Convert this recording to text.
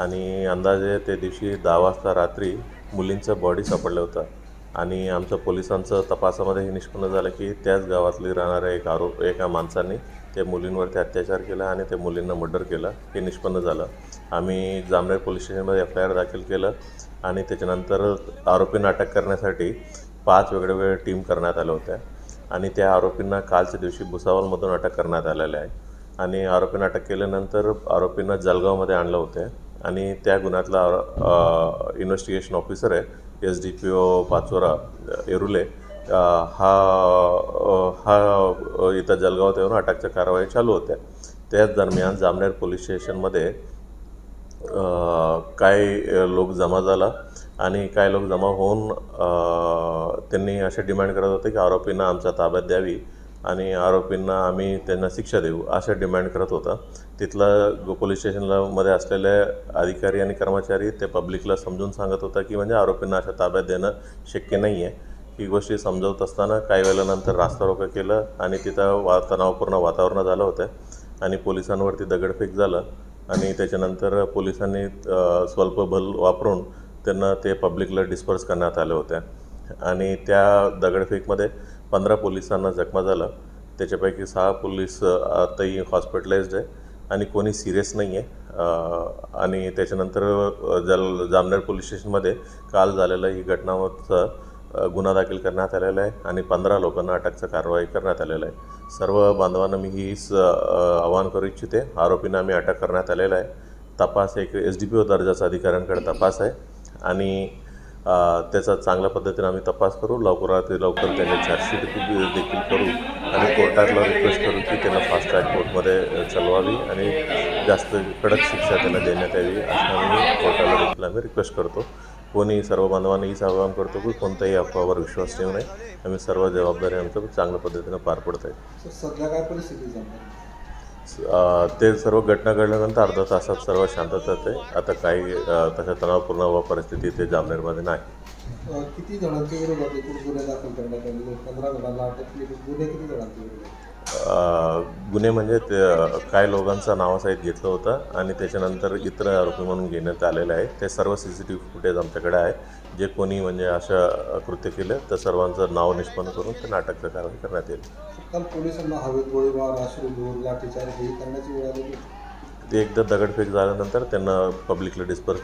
आणि अंदाजे त्या दिवशी दहा वाजता रात्री मुलींचं बॉडी सापडलं होतं. आणि आमचं पोलिसांचं तपासामध्ये हे निष्पन्न झालं की त्याच गावातली राहणाऱ्या एक आरोप एका माणसाने त्या मुलींवरती अत्याचार केला आणि त्या मुलींना मर्डर केलं. हे निष्पन्न झालं. आम्ही जामनेर पोलीस स्टेशनमध्ये एफ आय आर दाखल केलं आणि त्याच्यानंतर आरोपींना अटक करण्यासाठी पाच वेगळ्या टीम करण्यात आल्या होत्या. आणि त्या आरोपींना कालच्या दिवशी भुसावलमधून अटक करण्यात आलेल्या आहे. आणि आरोपींना अटक केल्यानंतर आरोपींना जळगावमध्ये आणलं होतं. आणि त्या गुन्ह्यातला इन्व्हेस्टिगेशन ऑफिसर आहे S D P O Pachora Yerule. हा हा इथं जलगावात येऊन अटकच्या कारवाई चालू होत्या. त्याच दरम्यान जामनेर पोलीस स्टेशनमध्ये काय काही लोक जमा झाला आणि काही लोक जमा होऊन त्यांनी असे डिमांड करत होते की आरोपींना आमच्या ताब्यात द्यावी. आणि आरोपींना आम्ही त्यांना शिक्षा देऊ असं डिमांड करत होता. तिथलं गो- पोलीस स्टेशनला मध्ये असलेले अधिकारी आणि कर्मचारी ते पब्लिकला समजून सांगत होता की म्हणजे आरोपींना अशा ताब्यात देणं शक्य नाही आहे ही गोष्टी समजवत असताना काही वेळानंतर रास्ता रोका केलं आणि तिथं वा तणावपूर्ण वातावरण झालं होतं आणि पोलिसांवरती दगडफेक झालं आणि त्याच्यानंतर पोलिसांनी स्वल्पबल स्वल्प बल वापरून त्यांना ते पब्लिकला डिस्पर्स करण्यात आले होते आणि त्या दगडफेकमध्ये पंधरा पोलिसांना जखमा झालं. त्याच्यापैकी सहा पोलीस आताही हॉस्पिटलाइज्ड आहे आणि कोणी सिरियस नाही आहे. आणि त्याच्यानंतर जल जामनेर पोलीस स्टेशनमध्ये काल झालेलं ही घटनाचं गुन्हा दाखल करण्यात आलेला आहे आणि पंधरा लोकांना अटकचं कारवाई करण्यात आलेलं आहे. सर्व बांधवांना मी हीच आवाहन करू इच्छिते. आरोपींना आम्ही अटक करण्यात आलेला आहे. तपास एक एस डी पी ओ दर्जाचा अधिकाऱ्यांकडे तपास आहे. आणि त्याचा चांगल्या पद्धतीने आम्ही तपास करू. लवकरात लवकर त्याचे चार्जशीट देखील देखील करू आणि कोर्टातला रिक्वेस्ट करू की त्यांना फास्ट ट्रॅक कोर्टमध्ये चालवावी आणि जास्त कडक शिक्षा त्यांना देण्यात यावी असं आम्ही कोर्टाला देखील आम्ही रिक्वेस्ट करतो. कोणी सर्व बांधवांना हीच आवाहन करतो की कोणत्याही अफवावर विश्वास ठेवू नये. आम्ही सर्व जबाबदारी आमचं चांगल्या पद्धतीनं पार पडत आहे. सध्या काय परिस्थिती ते सर्व घटना घडल्यानंतर अर्धा तासात सर्व शांतता आहे. आता काही तशा तणावपूर्ण व परिस्थिती ते जामनेरमध्ये नाही. किती जणांच्या विरोधात एकूण गुन्हे दाखल करण्यात आले. पंधरा जणांना अटक केली. गुन्हे किती जणांच्या विरोधात गुन्हे म्हणजे ते काही लोकांचं नावासहित घेतलं होतं आणि त्याच्यानंतर इतर आरोपी म्हणून घेण्यात आलेलं आहे ते सर्व C C T V footage आमच्याकडे आहे. जे कोणी म्हणजे अशा कृत्य केलं तर सर्वांचं नाव निष्पन्न करून ते नाटकचं कारवाई करण्यात येईल. काल पोलिसांना हवेत गोळीबार लाठीचार्ज हे करण्याची वेळ आलेली ते एकदा दगडफेक झाल्यानंतर त्यांना पब्लिकला डिस्पर्स